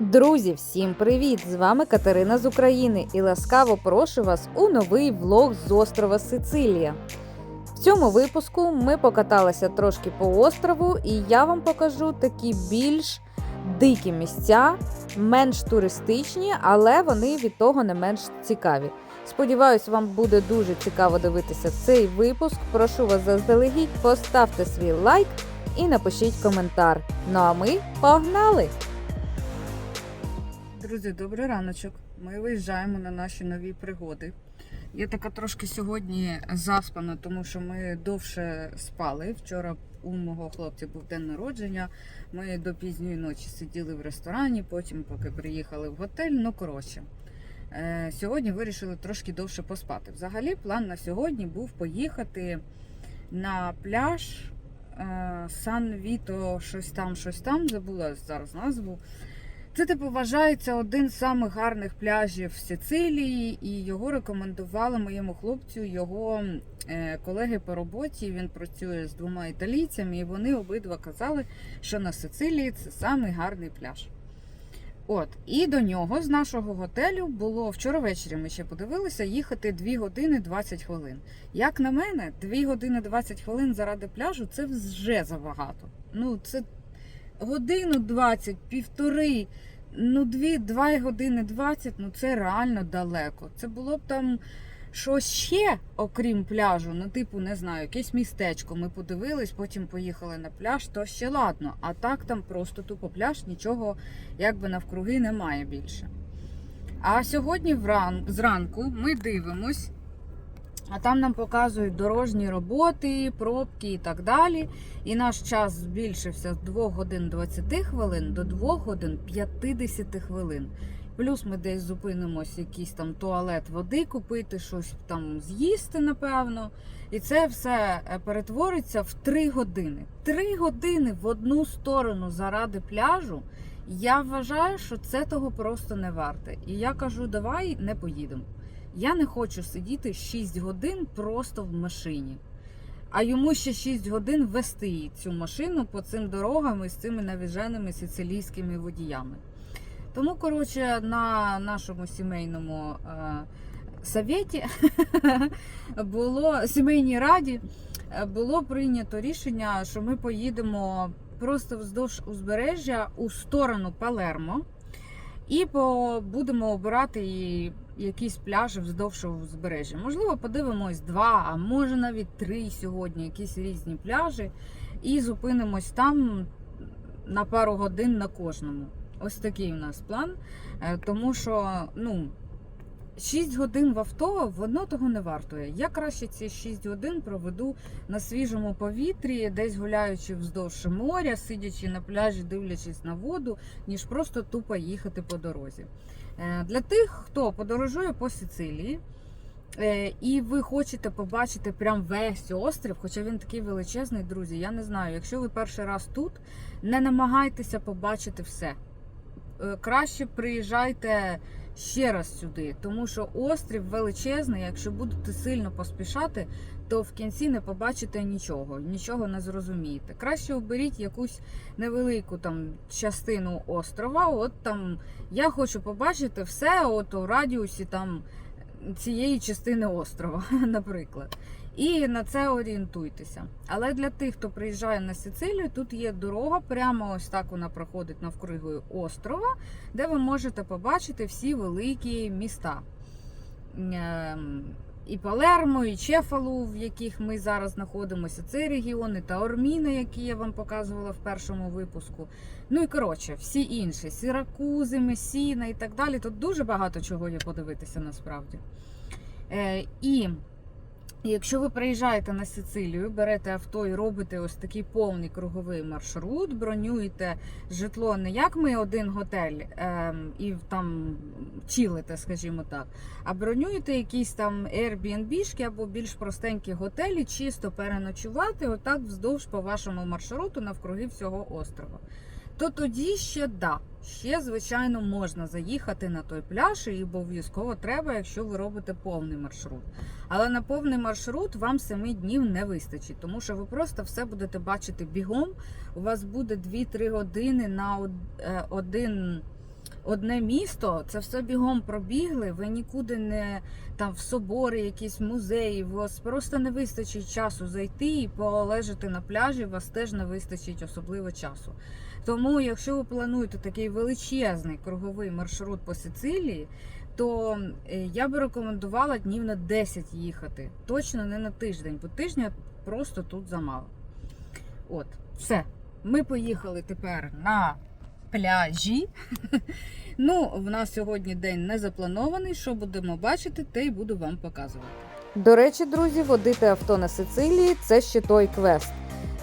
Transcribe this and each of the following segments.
Друзі, всім привіт! З вами Катерина з України і ласкаво прошу вас у новий влог з острова Сицилія. В цьому випуску ми покаталися трошки по острову, і я вам покажу такі більш дикі місця, менш туристичні, але вони від того не менш цікаві. Сподіваюсь, вам буде дуже цікаво дивитися цей випуск. Прошу вас заздалегідь, поставте свій лайк і напишіть коментар. Ну а ми погнали! Друзі, добрий раночок. Ми виїжджаємо на наші нові пригоди. Я така трошки сьогодні заспана, тому що ми довше спали. Вчора у мого хлопця був день народження. Ми до пізньої ночі сиділи в ресторані, потім, поки приїхали в готель. Ну, коротше, Е, сьогодні вирішили трошки довше поспати. Взагалі, план на сьогодні був поїхати на пляж е, Сан Віто, щось там, щось там. Забула зараз назву. Це, типу, вважається один з самих гарних пляжів в Сицилії, і його рекомендували моєму хлопцю його е, колеги по роботі. Він працює з двома італійцями, і вони обидва казали, що на Сицилії це самий гарний пляж. От, і до нього з нашого готелю було вчора ввечері. Ми ще подивилися їхати 2 години 20 хвилин. Як на мене, 2 години 20 хвилин заради пляжу це вже забагато. Ну, це годину 20, півтори, ну, 2, 2 години 20, ну це реально далеко. Це було б там щось ще, окрім пляжу, ну, типу, не знаю, якесь містечко. Ми подивились, потім поїхали на пляж, то ще ладно. А так там просто тупо пляж, нічого якби навкруги немає більше. А сьогодні вран... зранку ми дивимось, а там нам показують дорожні роботи, пробки і так далі. І наш час збільшився з 2 годин 20 хвилин до 2 годин 50 хвилин. Плюс ми десь зупинимось, якийсь там туалет води купити, щось там з'їсти, напевно. І це все е, перетвориться в 3 години. 3 години в одну сторону заради пляжу. Я вважаю, що це того просто не варте. І я кажу, давай не поїдемо. Я не хочу сидіти 6 годин просто в машині. А йому ще 6 годин вести цю машину по цим дорогам із цими навіженими сицилійськими водіями. Тому, коротше, на нашому сімейному е, совєті було сімейній раді е, було прийнято рішення, що ми поїдемо просто вздовж узбережжя у сторону Палермо. І будемо обирати і якісь пляжі вздовж узбережжя. Можливо, подивимось два, а може навіть три сьогодні, якісь різні пляжі, і зупинимось там на пару годин на кожному. Ось такий у нас план. Е, Тому що, ну. 6 годин в авто, воно того не вартує. Я краще ці 6 годин проведу на свіжому повітрі, десь гуляючи вздовж моря, сидячи на пляжі, дивлячись на воду, ніж просто тупо їхати по дорозі. Е, Для тих, хто подорожує по Сицилії, е, і ви хочете побачити прям весь острів, хоча він такий величезний, друзі. Я не знаю, якщо ви перший раз тут, не намагайтеся побачити все. Е, Краще приїжджайте ще раз сюди, тому що острів величезний. Якщо будете сильно поспішати, то в кінці не побачите нічого, нічого не зрозумієте. Краще оберіть якусь невелику там частину острова. От там я хочу побачити все, от у радіусі там цієї частини острова, наприклад. І на це орієнтуйтеся. Але для тих, хто приїжджає на Сицилію, тут є дорога, прямо ось так вона проходить навкруги острова, де ви можете побачити всі великі міста. І Палермо, і Чефалу, в яких ми зараз знаходимося, це регіони, та Орміна, які я вам показувала в першому випуску. Ну і коротше, всі інші Сіракузи, Месіна і так далі. Тут дуже багато чого є подивитися насправді. Е, І Якщо ви приїжджаєте на Сицилію, берете авто і робите ось такий повний круговий маршрут, бронюєте житло не як ми один готель ем, і там чилите, скажімо так, а бронюєте якісь там Airbnb або більш простенькі готелі, чисто переночувати, отак вздовж по вашому маршруту навкруги всього острова. То тоді ще да, ще звичайно можна заїхати на той пляж, і обов'язково треба, якщо ви робите повний маршрут. Але на повний маршрут вам 7 днів не вистачить, тому що ви просто все будете бачити бігом. У вас буде 2-3 години на е, один одне місто, це все бігом пробігли. Ви нікуди не там в собори, якісь музеї. У вас просто не вистачить часу зайти і полежати на пляжі. У вас теж не вистачить особливо часу. Тому, якщо ви плануєте такий величезний круговий маршрут по Сицилії, то е, я би рекомендувала днів на 10 їхати. Точно не на тиждень, бо тижня просто тут замало. От, все. Ми поїхали тепер на пляжі. Ну, в нас сьогодні день не запланований. Що будемо бачити, те й буду вам показувати. До речі, друзі, водити авто на Сицилії це ще той квест.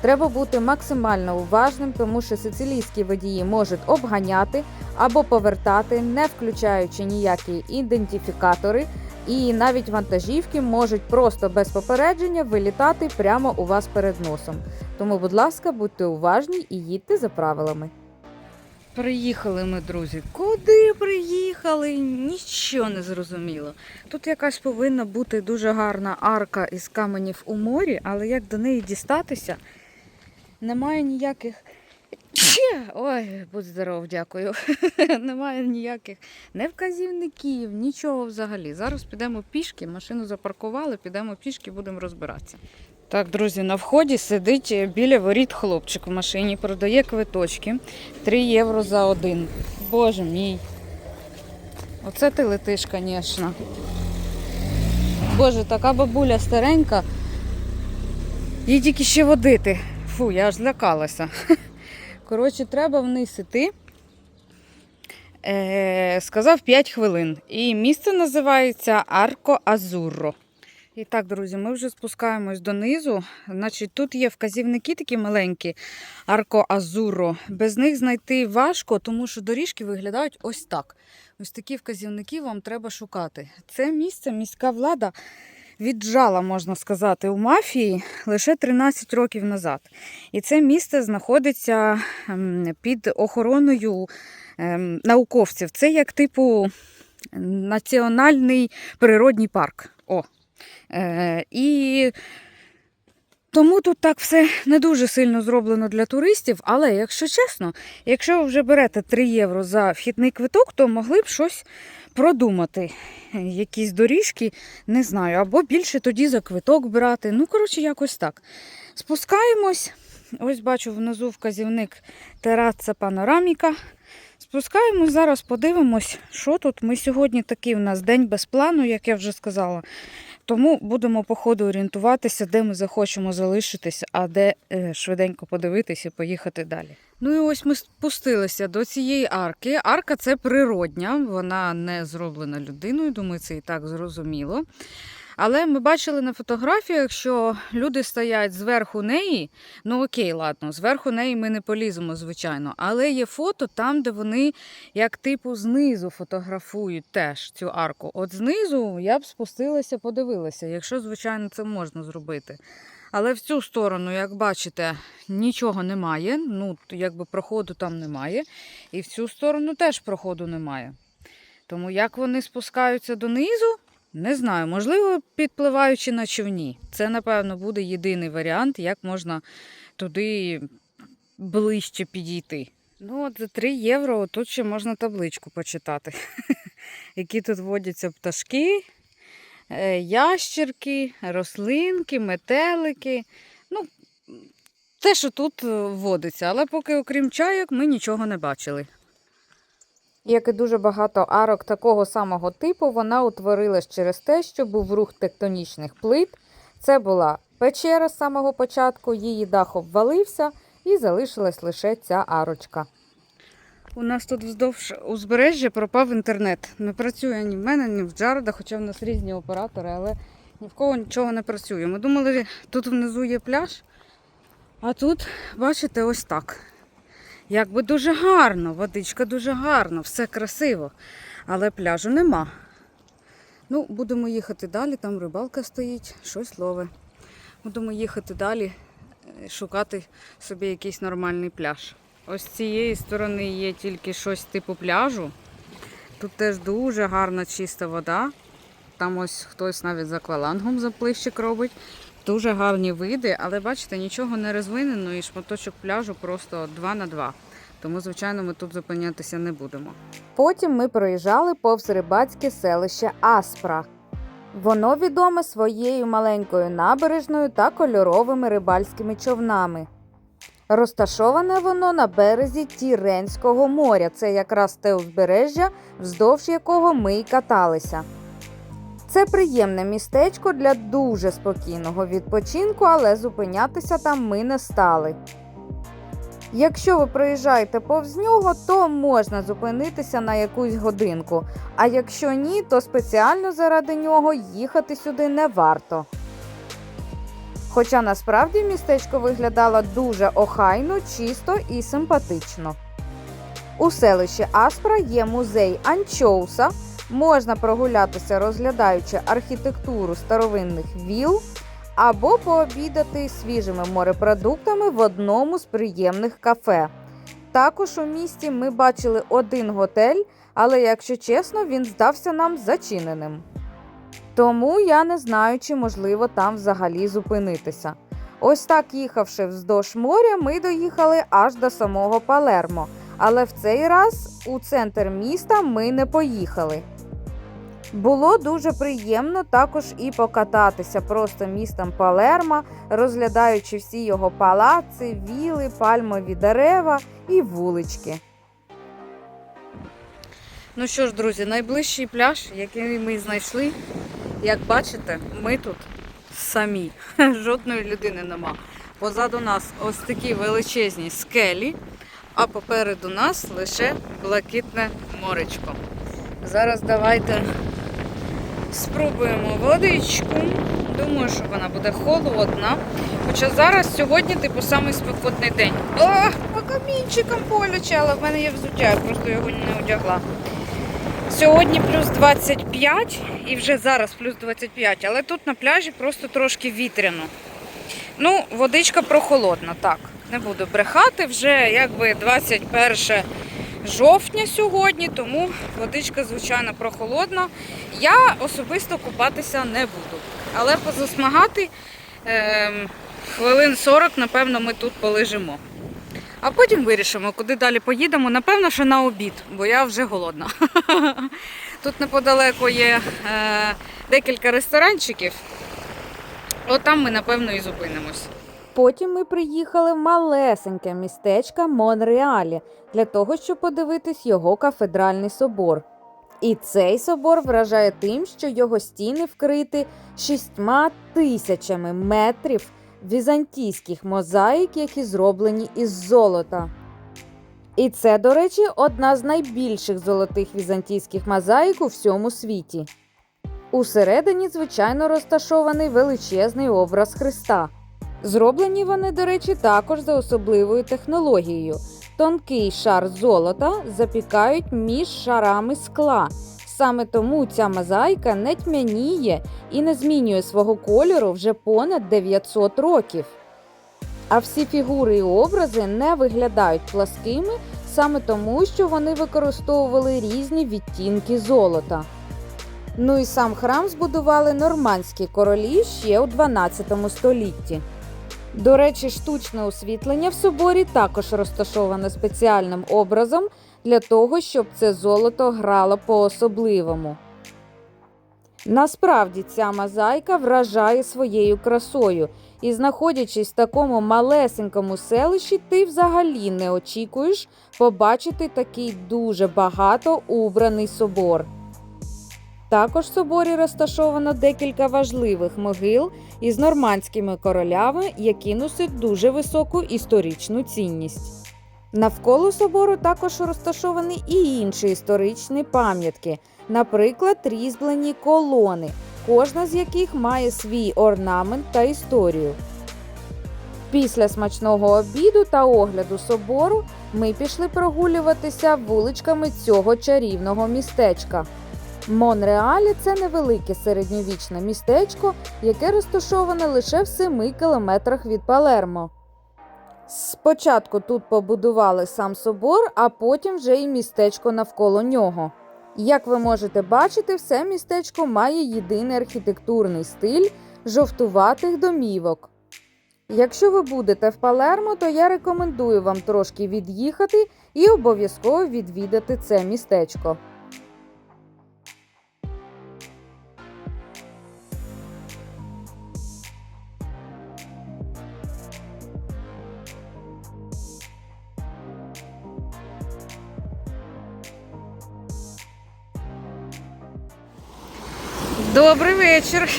Треба бути максимально уважним, тому що сицилійські водії можуть обганяти або повертати, не включаючи ніякі ідентифікатори, і навіть вантажівки можуть просто без попередження вилітати прямо у вас перед носом. Тому, будь ласка, будьте уважні і їдьте за правилами. Приїхали ми, друзі. Куди приїхали? Нічого не зрозуміло. Тут якась повинна бути дуже гарна арка із каменів у морі, але як до неї дістатися, немає ніяких. Ще! Ой, будь здоров, дякую. Немає ніяких не вказівників, нічого взагалі. Зараз підемо пішки, машину запаркували, підемо пішки, будемо розбиратися. Так, друзі, на вході сидить біля воріт хлопчик в машині, продає квиточки. 3 євро за один. Боже мій. Оце ти летиш, звісно. Боже, така бабуля старенька. Їй тільки ще водити. Фу, я аж злякалася. Коротше, треба вниз іти. Е, сказав 5 хвилин. І місце називається Арко Азурро. І так, друзі, ми вже спускаємось донизу. Значить, тут є вказівники такі маленькі, Арко Азуро. Без них знайти важко, тому що доріжки виглядають ось так. Ось такі вказівники вам треба шукати. Це місце міська влада віджала, можна сказати, у мафії лише 13 років назад. І це місце знаходиться під охороною ем, науковців. Це як типу національний природній парк. О, Е, і тому тут так все не дуже сильно зроблено для туристів. Але, якщо чесно, якщо ви вже берете 3 євро за вхідний квиток, то могли б щось продумати. Якісь доріжки, не знаю, або більше тоді за квиток брати. Ну, коротше, якось так. Спускаємось. Ось бачу внизу вказівник тераса панораміка. Спускаємось зараз, подивимось, що тут. Ми сьогодні такий у нас день без плану, як я вже сказала. Тому будемо по ходу орієнтуватися, де ми захочемо залишитися, а де е, швиденько подивитися і поїхати далі. Ну і ось ми спустилися до цієї арки. Арка це природня, вона не зроблена людиною, думаю, це і так зрозуміло. Але ми бачили на фотографіях, що люди стоять зверху неї. Ну окей, ладно, зверху неї ми не поліземо, звичайно. Але є фото там, де вони як типу знизу фотографують теж цю арку. От знизу я б спустилася, подивилася, якщо, звичайно, це можна зробити. Але в цю сторону, як бачите, нічого немає. Ну, якби проходу там немає. І в цю сторону теж проходу немає. Тому як вони спускаються донизу, не знаю, можливо, підпливаючи на човні. Це, напевно, буде єдиний варіант, як можна туди ближче підійти. Ну, от за 3 євро тут ще можна табличку почитати. Які тут водяться пташки, е, ящерки, рослинки, метелики. Ну, те, що тут водиться, але поки окрім чайок, ми нічого не бачили. Як і дуже багато арок такого самого типу, вона утворилась через те, що був рух тектонічних плит. Це була печера з самого початку, її дах обвалився і залишилась лише ця арочка. У нас тут вздовж узбережжя пропав інтернет. Не працює ні в мене, ні в Джареда, хоча в нас різні оператори, але ні в кого нічого не працює. Ми думали, тут внизу є пляж, а тут, бачите, ось так. Якби дуже гарно, водичка дуже гарна, все красиво, але пляжу нема. Ну, будемо їхати далі, там рибалка стоїть, щось лове. Будемо їхати далі, е, шукати собі якийсь нормальний пляж. Ось з цієї сторони є тільки щось типу пляжу. Тут теж дуже гарна чиста вода. Там ось хтось навіть з аквалангом заплищик робить. Дуже гарні види, але бачите, нічого не розвинено і шматочок пляжу просто 2 на 2. Тому, звичайно, ми тут зупинятися не будемо. Потім ми проїжджали повз рибацьке селище Аспра. Воно відоме своєю маленькою набережною та кольоровими рибальськими човнами. Розташоване воно на березі Тіренського моря. Це якраз те узбережжя, вздовж якого ми й каталися. Це приємне містечко для дуже спокійного відпочинку, але зупинятися там ми не стали. Якщо ви проїжджаєте повз нього, то можна зупинитися на якусь годинку. А якщо ні, то спеціально заради нього їхати сюди не варто. Хоча насправді містечко виглядало дуже охайно, чисто і симпатично. У селищі Аспра є музей Анчоуса. Можна прогулятися, розглядаючи архітектуру старовинних віл, або пообідати свіжими морепродуктами в одному з приємних кафе. Також у місті ми бачили один готель, але, якщо чесно, він здався нам зачиненим. Тому я не знаю, чи можливо там взагалі зупинитися. Ось так, їхавши вздовж моря, ми доїхали аж до самого Палермо. Але в цей раз у центр міста ми не поїхали. Було дуже приємно також і покататися просто містом Палермо, розглядаючи всі його палаци, віли, пальмові дерева і вулички. Ну що ж, друзі, найближчий пляж, який ми знайшли, як бачите, ми тут самі. Жодної людини нема. Позаду нас ось такі величезні скелі, а попереду нас лише блакитне моречко. Зараз давайте спробуємо водичку. Думаю, що вона буде холодна. Хоча зараз сьогодні, типу, самий спекотний день. О, по камінчикам боляче, але в мене є взуття, я просто його не одягла. Сьогодні плюс 25 і вже зараз плюс 25, але тут на пляжі просто трошки вітряно. Ну, водичка прохолодна, так. Не буду брехати, вже якби 21 жовтня сьогодні, тому водичка, звичайно, прохолодна. Я особисто купатися не буду. Але позасмагати ем, хвилин 40, напевно, ми тут полежимо. А потім вирішимо, куди далі поїдемо. Напевно, що на обід, бо я вже голодна. Тут неподалеку є е, декілька ресторанчиків. От там ми, напевно, і зупинимось. Потім ми приїхали в малесеньке містечко Монреалі для того, щоб подивитись його кафедральний собор. І цей собор вражає тим, що його стіни вкриті шістьма тисячами метрів візантійських мозаїк, які зроблені із золота. І це, до речі, одна з найбільших золотих візантійських мозаїк у всьому світі. Усередині, звичайно, розташований величезний образ Христа. Зроблені вони, до речі, також за особливою технологією. Тонкий шар золота запікають між шарами скла. Саме тому ця мозаїка не тьмяніє і не змінює свого кольору вже понад 900 років. А всі фігури і образи не виглядають пласкими саме тому, що вони використовували різні відтінки золота. Ну і сам храм збудували нормандські королі ще у 12 столітті. До речі, штучне освітлення в соборі також розташоване спеціальним образом для того, щоб це золото грало по-особливому. Насправді ця мозаїка вражає своєю красою, і знаходячись в такому малесенькому селищі, ти взагалі не очікуєш побачити такий дуже багато убраний собор. Також в соборі розташовано декілька важливих могил із нормандськими королями, які носять дуже високу історичну цінність. Навколо собору також розташовані і інші історичні пам'ятки, наприклад, різьблені колони, кожна з яких має свій орнамент та історію. Після смачного обіду та огляду собору ми пішли прогулюватися вуличками цього чарівного містечка. Монреалі це невелике середньовічне містечко, яке розташоване лише в 7 кілометрах від Палермо. Спочатку тут побудували сам собор, а потім вже і містечко навколо нього. Як ви можете бачити, все містечко має єдиний архітектурний стиль жовтуватих домівок. Якщо ви будете в Палермо, то я рекомендую вам трошки від'їхати і обов'язково відвідати це містечко. Вечір.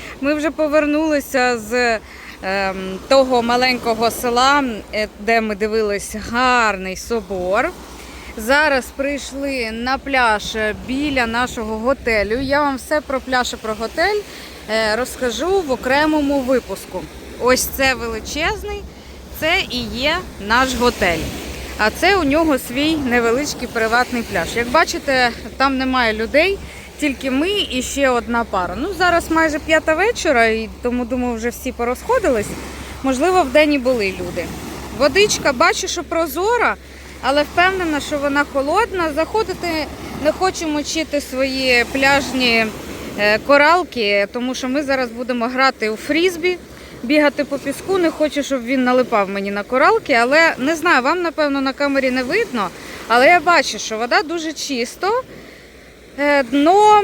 Ми вже повернулися з ем, того маленького села, е, де ми дивились гарний собор. Зараз прийшли на пляж біля нашого готелю. Я вам все про пляж і про готель е, розкажу в окремому випуску. Ось це величезний, це і є наш готель. А це у нього свій невеличкий приватний пляж. Як бачите, там немає людей, тільки ми і ще одна пара. Ну, зараз майже п'ята вечора, і тому думаю, вже всі порозходились. Можливо, в день і були люди. Водичка, бачу, що прозора, але впевнена, що вона холодна. Заходити не хочу мочити свої пляжні е, коралки, тому що ми зараз будемо грати у фрізбі, бігати по піску. Не хочу, щоб він налипав мені на коралки, але не знаю, вам напевно на камері не видно. Але я бачу, що вода дуже чисто. Е, Дно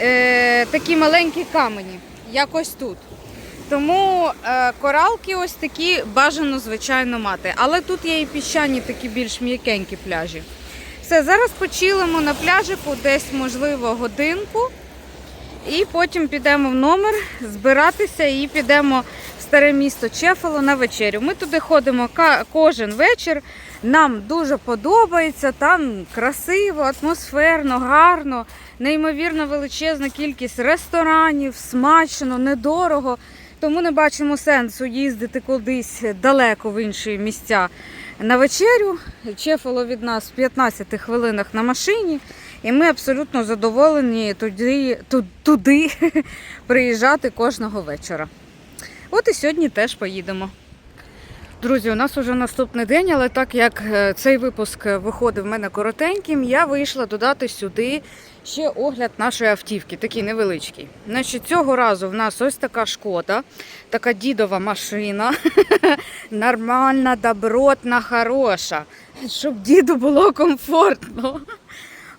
е, такі маленькі камені, як ось тут. Тому е, коралки ось такі бажано, звичайно, мати. Але тут є і піщані такі більш м'якенькі пляжі. Все, зараз почилимо на пляжику десь, можливо, годинку. І потім підемо в номер збиратися і підемо в старе місто Чефало на вечерю. Ми туди ходимо кожен вечір. Нам дуже подобається, там красиво, атмосферно, гарно, неймовірно величезна кількість ресторанів, смачно, недорого. Тому не бачимо сенсу їздити кудись далеко в інші місця на вечерю. Чефало від нас в 15 хвилинах на машині. І ми абсолютно задоволені туди, ту- туди приїжджати кожного вечора. От і сьогодні теж поїдемо. Друзі, у нас уже наступний день, але так як е, цей випуск виходив в мене коротеньким, я вийшла додати сюди ще огляд нашої автівки, такий невеличкий. Значить, цього разу в нас ось така шкода, така дідова машина, нормальна, добротна, хороша, щоб діду було комфортно.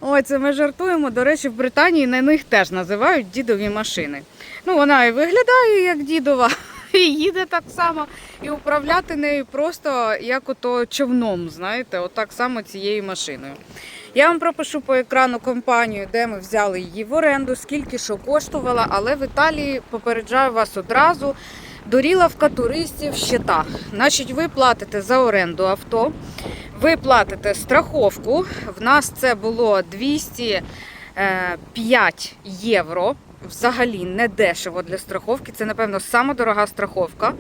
Ой, це ми жартуємо. До речі, в Британії на них теж називають дідові машини. Ну, вона і виглядає як дідова, і їде так само, і управляти нею просто як ото човном, знаєте, отак само цією машиною. Я вам пропишу по екрану компанію, де ми взяли її в оренду, скільки що коштувала, але в Італії попереджаю вас одразу. Дорілавка туристів щита. Значить, ви платите за оренду авто, ви платите страховку. В нас це було 205 євро. Взагалі не дешево для страховки. Це, напевно, сама дорога страховка,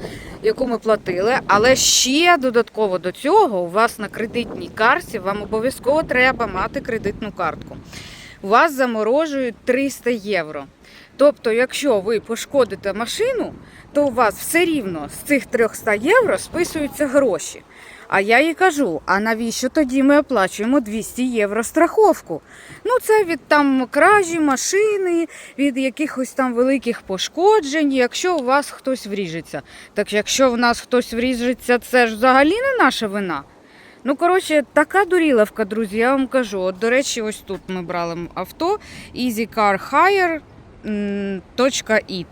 яку ми платили. Але ще додатково до цього у вас на кредитній карті вам обов'язково треба мати кредитну картку. У вас заморожують 300 євро. Тобто, якщо ви пошкодите машину, то у вас все рівно з цих 300 євро списуються гроші. А я їй кажу: а навіщо тоді ми оплачуємо 200 євро страховку? Ну, це від там кражі машини, від якихось там великих пошкоджень, якщо у вас хтось вріжеться. Так якщо в нас хтось вріжеться, це ж взагалі не наша вина. Ну, коротше, така дуріловка, друзі, я вам кажу. От, до речі, ось тут ми брали авто easycarhire.it.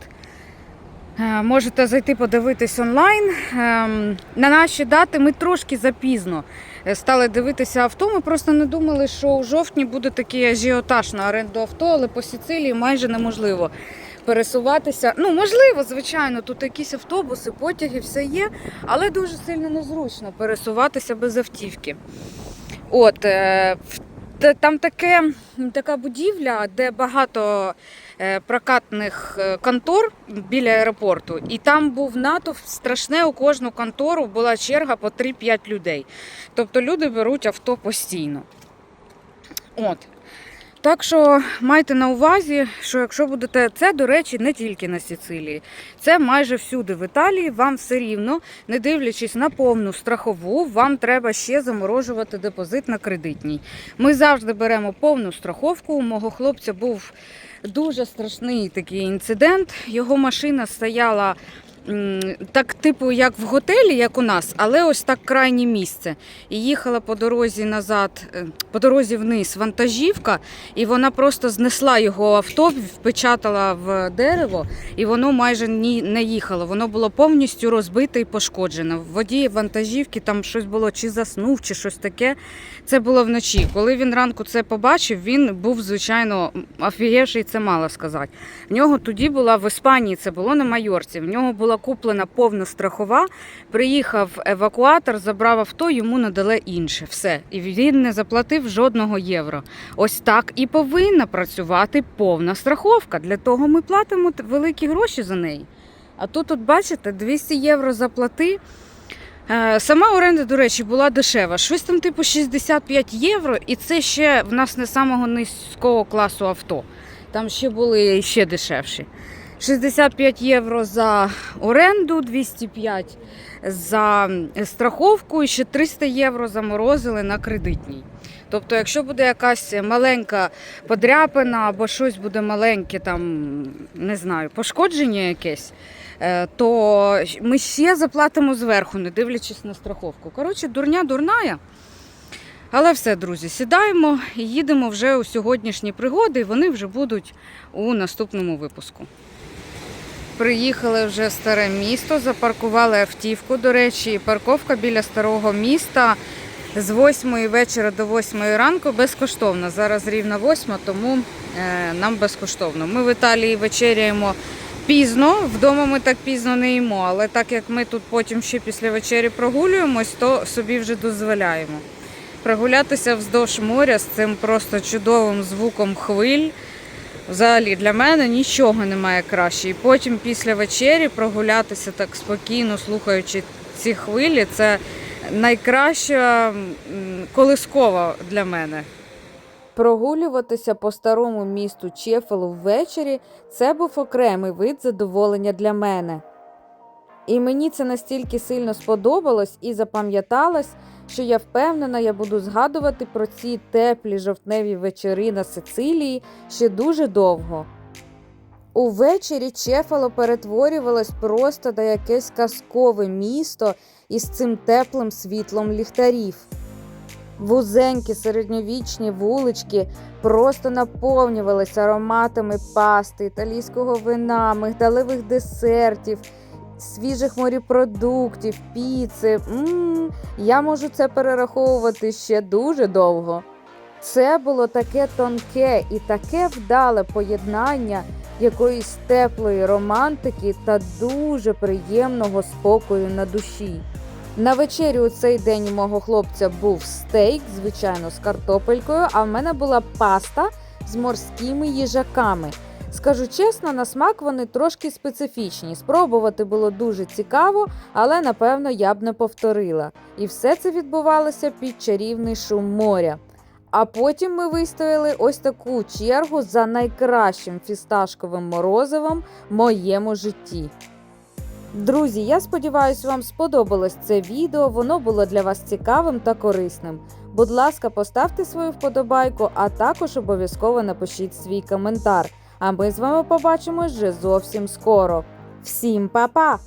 Е, Можете зайти подивитись онлайн. Ем, На наші дати ми трошки запізно е, стали дивитися авто. Ми просто не думали, що у жовтні буде такий ажіотаж на оренду авто, але по Сицилії майже неможливо пересуватися. Ну, можливо, звичайно, тут якісь автобуси, потяги, все є, але дуже сильно незручно пересуватися без автівки. От, е, там таке, така будівля, де багато прокатних е, контор біля аеропорту, і там був натовп страшне. У кожну контору була черга по 3-5 людей. Тобто люди беруть авто постійно. От. Так що майте на увазі, що якщо будете це, до речі, не тільки на Сицилії, це майже всюди в Італії. Вам все рівно, не дивлячись на повну страхову, вам треба ще заморожувати депозит на кредитній. Ми завжди беремо повну страховку. У мого хлопця був дуже страшний такий інцидент. Його машина стояла так, типу, як в готелі, як у нас, але ось так крайнє місце. І їхала по дорозі назад, е, по дорозі вниз вантажівка, і вона просто знесла його авто, впечатала в дерево, і воно майже не їхало. Воно було повністю розбите і пошкоджене. В воді вантажівки там щось було, чи заснув, чи щось таке. Це було вночі. Коли він ранку це побачив, він був, звичайно, офігевший, це мало сказати. В нього тоді була в Іспанії, це було на Майорці. В нього була куплена повна страхова. Приїхав евакуатор, забрав авто, йому надали інше. Все. І він не заплатив жодного євро. Ось так і повинна працювати повна страховка. Для того ми платимо великі гроші за неї. А тут, от бачите, 200 євро заплати. Е, Сама оренда, до речі, була дешева. Щось там типу 65 євро, і це ще в нас не самого низького класу авто. Там ще були ще дешевші. 65 євро за оренду, 205 за страховку і ще 300 євро заморозили на кредитній. Тобто, якщо буде якась маленька подряпина або щось буде маленьке, там не знаю, пошкодження якесь, е, то ми ще заплатимо зверху, не дивлячись на страховку. Коротше, дурня дурная. Але все, друзі, сідаємо і їдемо вже у сьогоднішні пригоди, і вони вже будуть у наступному випуску. Приїхали вже в старе місто, запаркували автівку. До речі, парковка біля старого міста з 8 вечора до 8 ранку безкоштовна. Зараз рівно 8, тому е, нам безкоштовно. Ми в Італії вечеряємо пізно, вдома ми так пізно не їмо, але так як ми тут потім ще після вечері прогулюємось, то собі вже дозволяємо. Прогулятися вздовж моря з цим просто чудовим звуком хвиль. Взагалі для мене нічого немає краще. І потім після вечері прогулятися так спокійно, слухаючи ці хвилі, це найкраща колискова для мене. Прогулюватися по старому місту Чефелу ввечері це був окремий вид задоволення для мене. І мені це настільки сильно сподобалось і запам'яталось, що я впевнена, я буду згадувати про ці теплі жовтневі вечори на Сицилії ще дуже довго. Увечері Чефало перетворювалось просто на якесь казкове місто із цим теплим світлом ліхтарів. Вузенькі середньовічні вулички просто наповнювалися ароматами пасти, італійського вина, мигдалевих десертів, свіжих морепродуктів, піци. м я можу це перераховувати ще дуже довго. Це було таке тонке і таке вдале поєднання якоїсь теплої романтики та дуже приємного спокою на душі. На вечерю у цей день у мого хлопця був стейк, звичайно, з картопелькою, а в мене була паста з морськими їжаками. Скажу чесно, на смак вони трошки специфічні. Спробувати було дуже цікаво, але напевно я б не повторила. І все це відбувалося під чарівний шум моря. А потім ми вистояли ось таку чергу за найкращим фісташковим морозивом в моєму житті. Друзі, я сподіваюся, вам сподобалось це відео. Воно було для вас цікавим та корисним. Будь ласка, поставте свою вподобайку, а також обов'язково напишіть свій коментар. А ми з вами побачимось вже зовсім скоро. Всім па-па!